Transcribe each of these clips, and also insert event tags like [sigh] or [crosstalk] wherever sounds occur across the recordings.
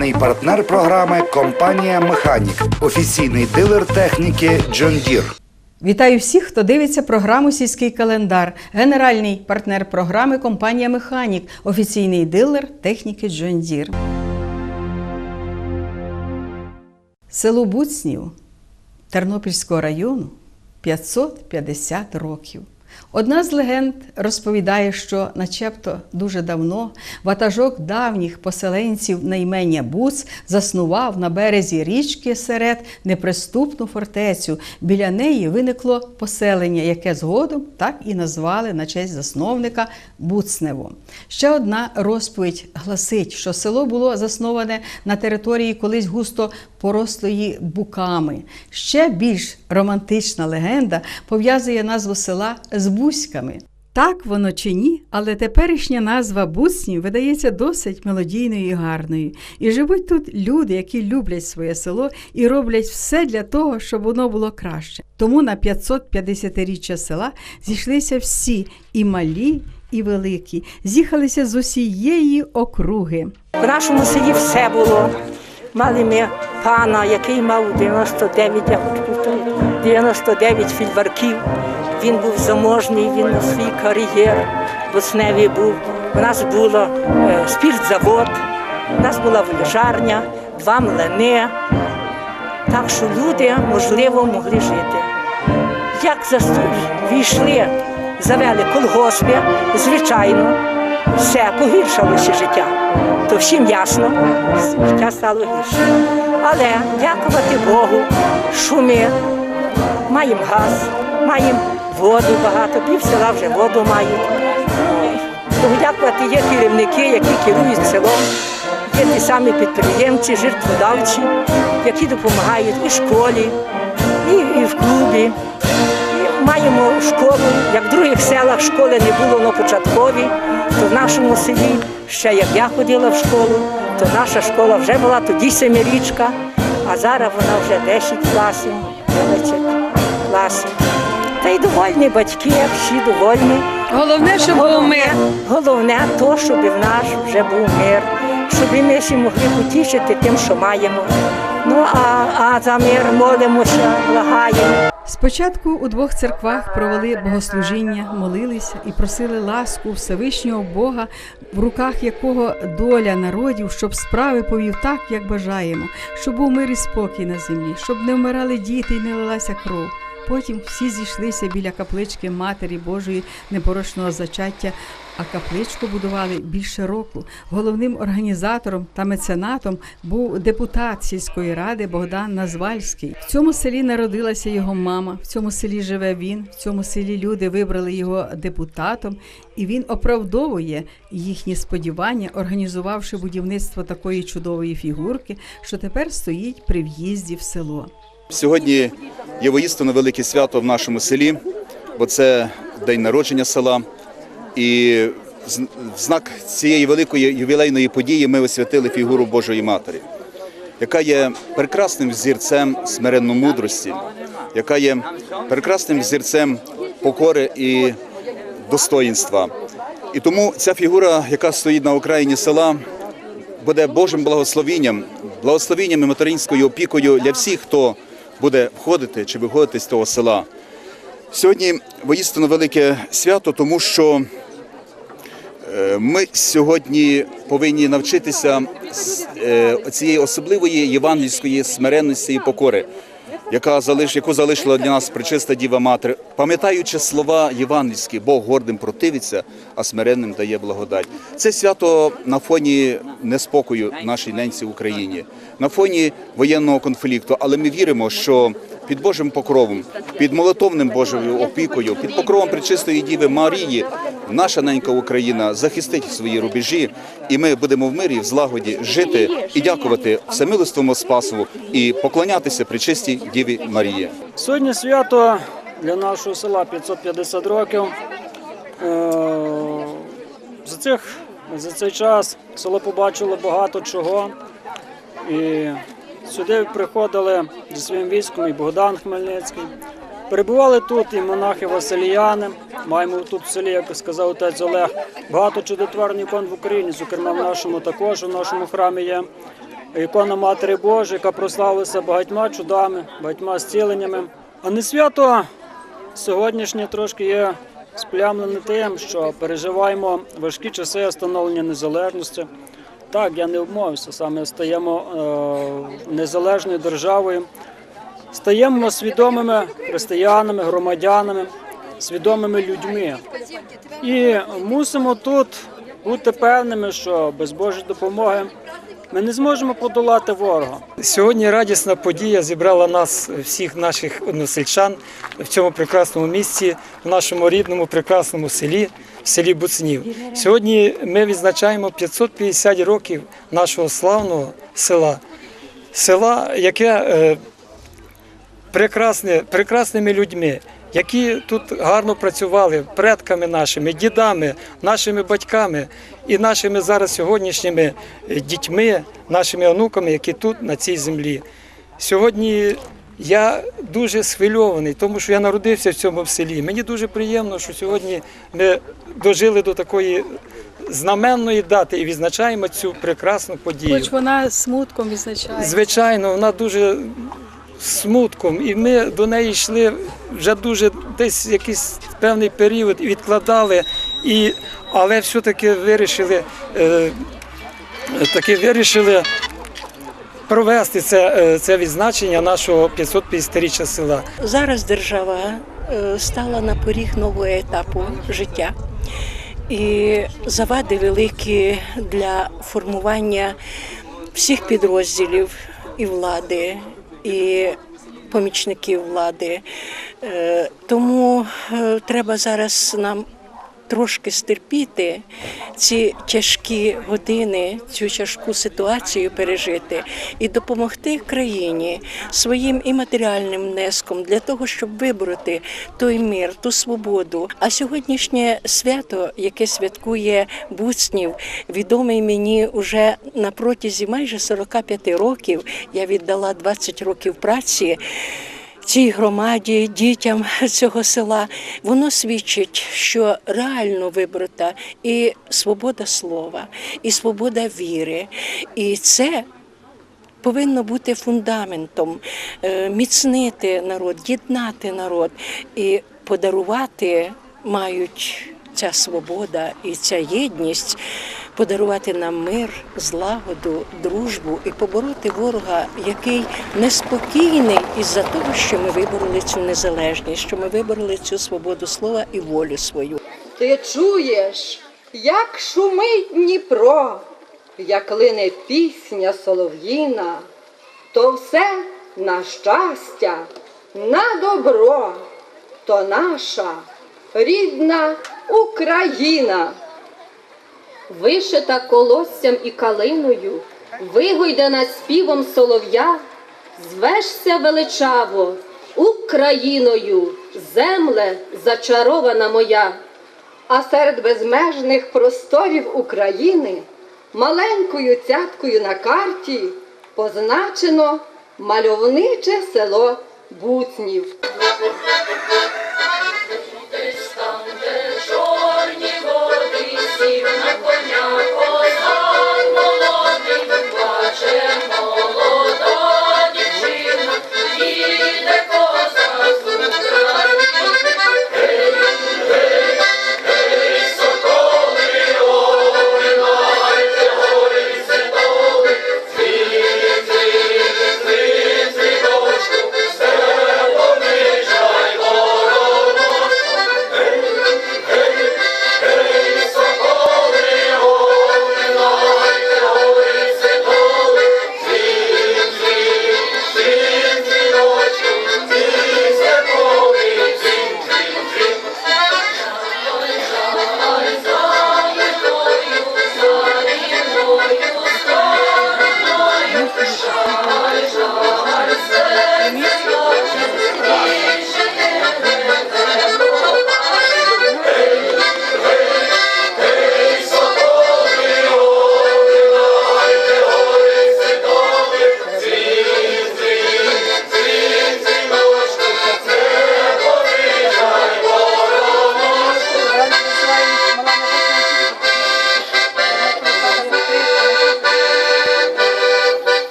Генеральний партнер програми компанія Механік, офіційний дилер техніки John Deere. Вітаю всіх, хто дивиться програму Сільський календар. Генеральний партнер програми компанія Механік, офіційний дилер техніки John Deere. Село Буцнів Тернопільського району 550 років. Одна з легенд розповідає, що начебто дуже давно ватажок давніх поселенців на імення Буц заснував на березі річки серед неприступну фортецю. Біля неї виникло поселення, яке згодом так і назвали на честь засновника Буцнево. Ще одна розповідь гласить, що село було засноване на території колись густо порослої буками. Ще більш романтична легенда пов'язує назву села Бузьками. Так воно чи ні, але теперішня назва Буцнів видається досить мелодійною і гарною. І живуть тут люди, які люблять своє село і роблять все для того, щоб воно було краще. Тому на 550-річчя села зійшлися всі і малі, і великі, з'їхалися з усієї округи. В нашому селі все було. Мали ми пана, який мав 99, я хочу повторити, 99 фільварків. Він був заможний, він на свій кар'єр босневий був. У нас було е, спіртзавод, у нас була волішарня, два млини. Так що люди, можливо, могли жити. Як війшли, завели колгоспи, звичайно, все погіршилося життя. То всім ясно, життя стало гірше. Але дякувати Богу, що ми маємо газ, маємо воду багато, пів села вже воду мають. Богу дякувати є керівники, які керують селом, є ті самі підприємці, жертводавці, які допомагають в школі, і, і в клубі. Маємо школу, як в других селах школи не було на початковій, то в нашому селі, ще як я ходила в школу, то наша школа вже була тоді семирічка, а зараз вона вже 10 класів, 11 класів. Та й довольні батьки, всі довольні. Головне, щоб був мир. Головне то, щоб в нас вже був мир, щоб ми всі могли потішити тим, що маємо. Ну а, а за мир молимося, благаємо. Спочатку у двох церквах провели богослужіння, молилися і просили ласку Всевишнього Бога, в руках якого доля народів, щоб справи повів так, як бажаємо, щоб був мир і спокій на землі, щоб не вмирали діти і не лилася кров. Потім всі зійшлися біля каплички Матері Божої непорочного зачаття, а капличку будували більше року. Головним організатором та меценатом був депутат сільської ради Богдан Назвальський. В цьому селі народилася його мама, в цьому селі живе він, в цьому селі люди вибрали його депутатом, і він оправдовує їхні сподівання, організувавши будівництво такої чудової фігурки, що тепер стоїть при в'їзді в село. Сьогодні є воїстину велике свято в нашому селі, бо це день народження села. І в знак цієї великої ювілейної події ми освятили фігуру Божої Матері, яка є прекрасним зірцем смиренно-мудрості, яка є прекрасним зірцем покори і достоїнства. І тому ця фігура, яка стоїть на окраїні села, буде Божим благословінням, благословінням і материнською опікою для всіх, хто буде входити чи виходити з того села. Сьогодні воїстину велике свято, тому що е, ми сьогодні повинні навчитися е, цієї особливої євангельської смиренності і покори, яка залиш, яку залишила для нас причиста Діва матері, пам'ятаючи слова євангельські, Бог гордим противиться, а смиренним дає благодать. Це свято на фоні неспокою нашій ненці в Україні, на фоні воєнного конфлікту. Але ми віримо, що під Божим покровом, під молитовним Божою опікою, під покровом причистої Діви Марії, наша ненька Україна захистить свої рубежі, і ми будемо в мирі, в злагоді жити і дякувати всемилостивому Спасу і поклонятися причистій Діві Марії. Сьогодні свято для нашого села 550 років. Е, За, цих, за цей час село побачило багато чого. І сюди приходили зі своїм військом і Богдан Хмельницький. Перебували тут і монахи Василіяни. Маємо тут в селі, як сказав отець Олег, багато чудотворних ікон в Україні, зокрема в нашому також, в нашому храмі є. ікона Матері Божої, яка прославилася багатьма чудами, багатьма зціленнями. А не свято сьогоднішнє трошки є сплямлене тим, що переживаємо важкі часи встановлення незалежності. Так, я не обмовився, саме стаємо е, незалежною державою, стаємо свідомими християнами, громадянами, свідомими людьми. І мусимо тут бути певними, що без Божої допомоги ми не зможемо подолати ворога. Сьогодні радісна подія зібрала нас, всіх наших односельчан, в цьому прекрасному місці, в нашому рідному прекрасному селі, в селі Буцнів. Сьогодні ми відзначаємо 550 років нашого славного села. Села, яке е, прекрасне, прекрасними людьми, які тут гарно працювали предками нашими, дідами, нашими батьками і нашими зараз сьогоднішніми е, дітьми, нашими онуками, які тут на цій землі. Сьогодні я дуже схвильований, тому що я народився в цьому селі. Мені дуже приємно, що сьогодні ми дожили до такої знаменної дати і відзначаємо цю прекрасну подію. Хоч вона смутком відзначає. Звичайно, вона дуже смутком, і ми до неї йшли вже дуже десь якийсь певний період і відкладали, і, але все-таки вирішили, е, таки вирішили провести це, е, це відзначення нашого 550-річчя села. Зараз держава е, стала на поріг нового етапу життя. І завади великі для формування всіх підрозділів і влади, і помічників влади. Е, Тому е, треба зараз нам трошки стерпіти ці тяжкі години, цю тяжку ситуацію пережити і допомогти країні своїм і матеріальним внеском для того, щоб вибороти той мир, ту свободу. А сьогоднішнє свято, яке святкує Буцнів, відомий мені уже на протязі майже 45 років. Я віддала 20 років праці цій громаді, дітям [laughs] цього села, воно свідчить, що реально виборота і свобода слова, і свобода віри. І це повинно бути фундаментом, е, міцнити народ, єднати народ і подарувати мають ця свобода і ця єдність. Подарувати нам мир, злагоду, дружбу і побороти ворога, який неспокійний із-за того, що ми вибороли цю незалежність, що ми вибороли цю свободу слова і волю свою. Ти чуєш, як шумить Дніпро, як лине пісня солов'їна, то все на щастя, на добро, то наша рідна Україна. Вишита колоссям і калиною, вигойдана співом солов'я, звешся величаво Україною, земле зачарована моя. А серед безмежних просторів України маленькою цяткою на карті позначено мальовниче село Буцнів. de cosas.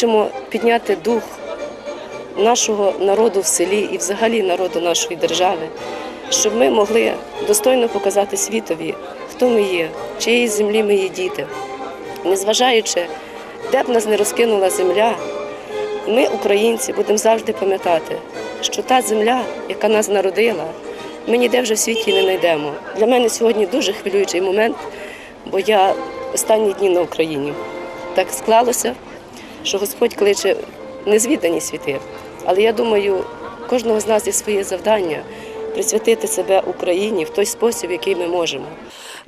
Хочемо підняти дух нашого народу в селі і взагалі народу нашої держави, щоб ми могли достойно показати світові, хто ми є, чиєї землі ми є діти. Незважаючи, де б нас не розкинула земля, ми, українці, будемо завжди пам'ятати, що та земля, яка нас народила, ми ніде вже в світі не знайдемо. Для мене сьогодні дуже хвилюючий момент, бо я останні дні на Україні. Так склалося, що Господь кличе незвідані світи. Але я думаю, кожного з нас є своє завдання присвятити себе Україні в той спосіб, який ми можемо.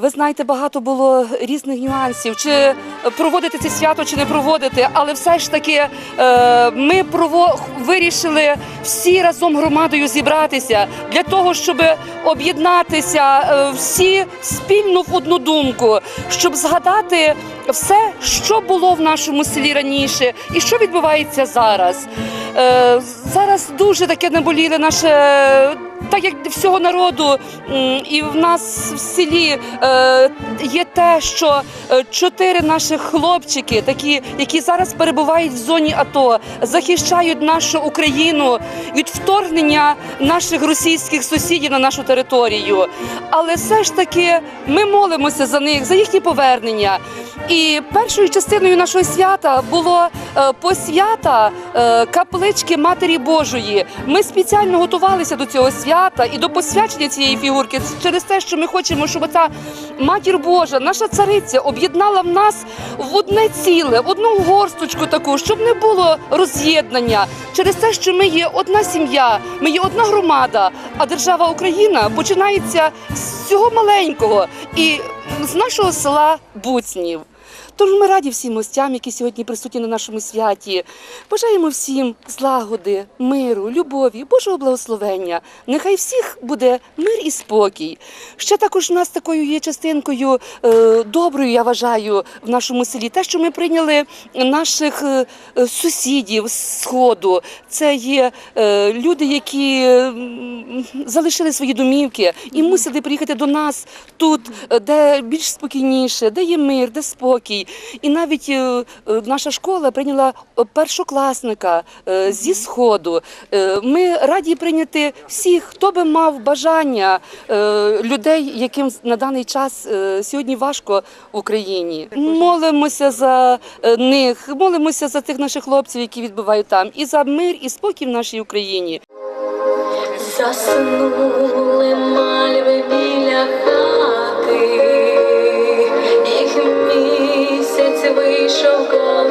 Ви знаєте, багато було різних нюансів, чи проводити це свято, чи не проводити, але все ж таки е, ми вирішили всі разом громадою зібратися для того, щоб об'єднатися е, всі спільно в одну думку, щоб згадати все, що було в нашому селі раніше і що відбувається зараз. Е, зараз дуже таке наболіле наше так як всього народу, і в нас в селі е, є те, що е, чотири наших хлопчики, такі, які зараз перебувають в зоні АТО, захищають нашу Україну від вторгнення наших російських сусідів на нашу територію. Але все ж таки ми молимося за них, за їхнє повернення. І першою частиною нашого свята було е, посвята каплички Матері Божої. Ми спеціально готувалися до цього свята і до посвячення цієї фігурки через те, що ми хочемо, щоб ця матір Божа, наша цариця, об'єднала в нас в одне ціле, в одну горсточку таку, щоб не було роз'єднання через те, що ми є одна сім'я, ми є одна громада, а держава Україна починається з цього маленького і з нашого села Буцнів. Тож ми раді всім гостям, які сьогодні присутні на нашому святі. Бажаємо всім злагоди, миру, любові, Божого благословення. Нехай всіх буде мир і спокій. Ще також у нас такою є частинкою е, доброю, я вважаю, в нашому селі. Те, що ми прийняли наших е, е, сусідів з сходу. Це є е, люди, які м, залишили свої домівки і мусили приїхати до нас тут, е, де більш спокійніше, де є мир, де спокій. І навіть е, е, наша школа прийняла е, першокласника зі сходу. Ми раді прийняти всіх, хто би мав бажання людей, яким на даний час сьогодні важко в Україні. Молимося за них, молимося за тих наших хлопців, які відбувають там, і за мир і спокій в нашій Україні. Заснули мальви біля хати, 一首歌。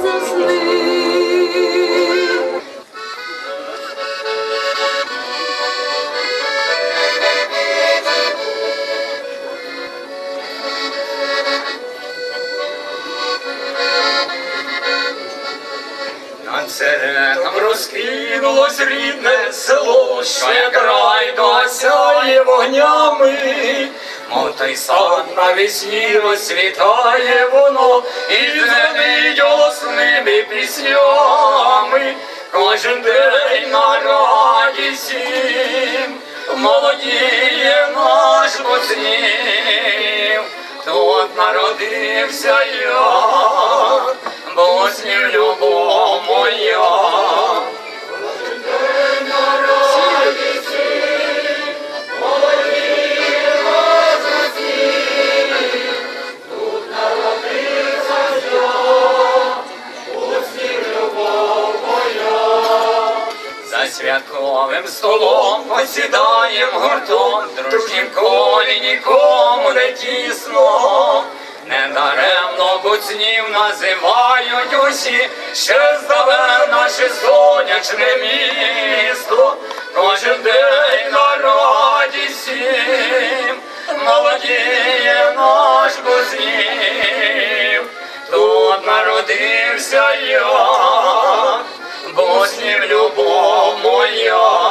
like to навесні освітає воно, і дзвенить голосними піснями, кожен день на радість їм, молодіє наш поцнів, тут народився я, посідаєм гуртом, дружнім колі нікому не тісно. Недаремно буцнів називають усі, ще здаве наше сонячне місто, кожен день на раді всім, молодіє наш бузнів, тут народився я, бузнів любов моя.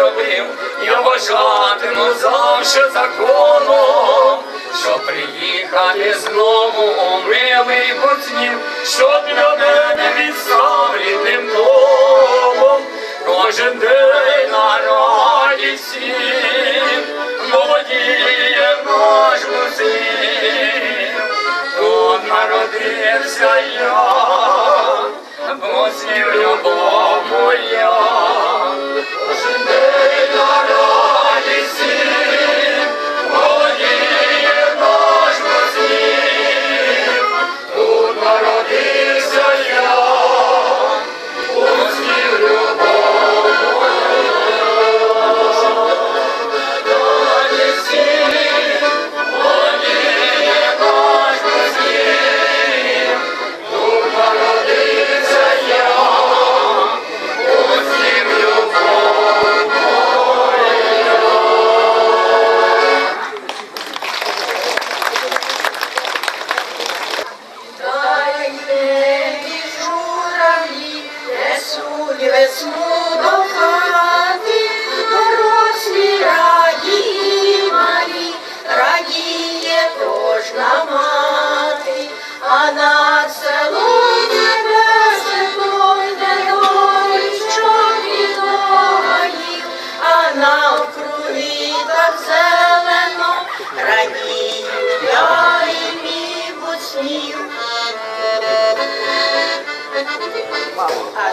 Робив, я вважатиму завше законом, щоб приїхати знову у милий поцнів, щоб для мене відстав рідним домом, кожен день на радість всім, молодіє наш музик, тут народився я.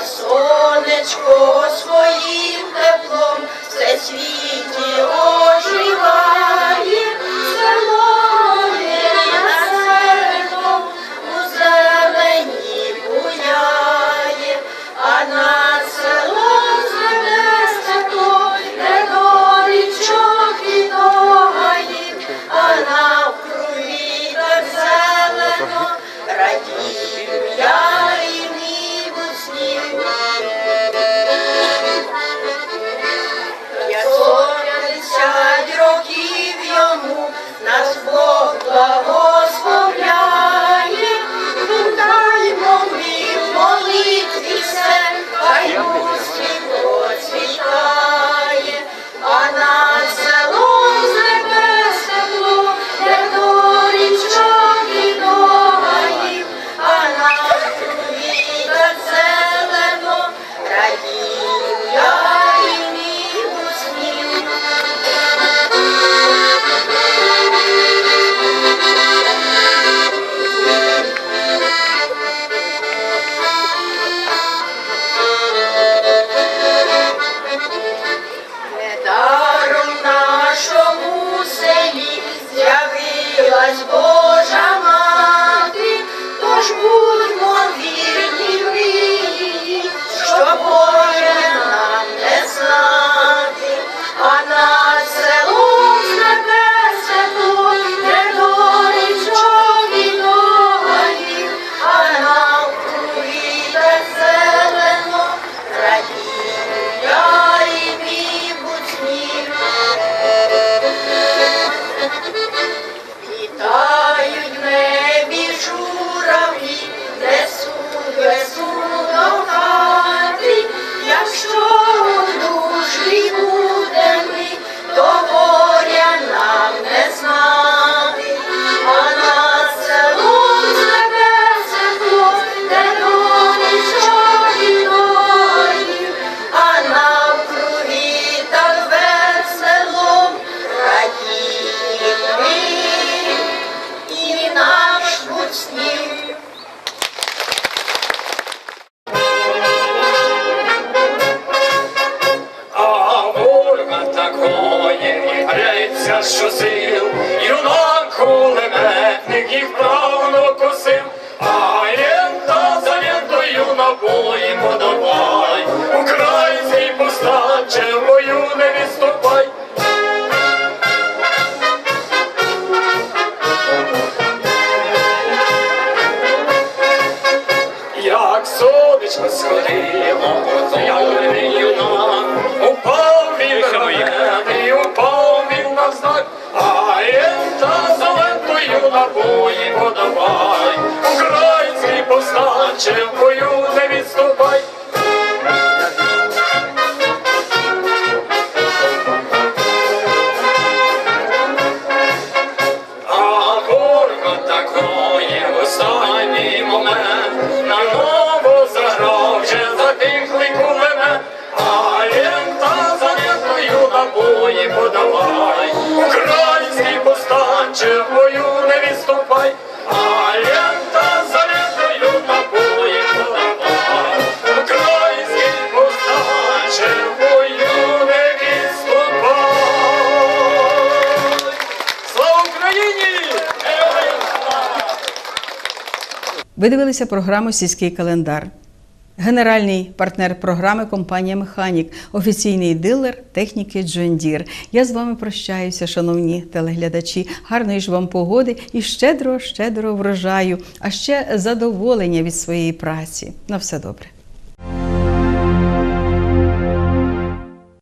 Сонечко своїм набої подавай, український повстанче в бою не відступай, а лента за лентою набої подавай, український повстанче в бою не відступай. Слава Україні! Ви дивилися програму Сільський календар. Генеральний партнер програми компанія Механік, офіційний дилер техніки Deere. Я з вами прощаюся, шановні телеглядачі. Гарної ж вам погоди і щедро, щедро врожаю, а ще задоволення від своєї праці. На все добре.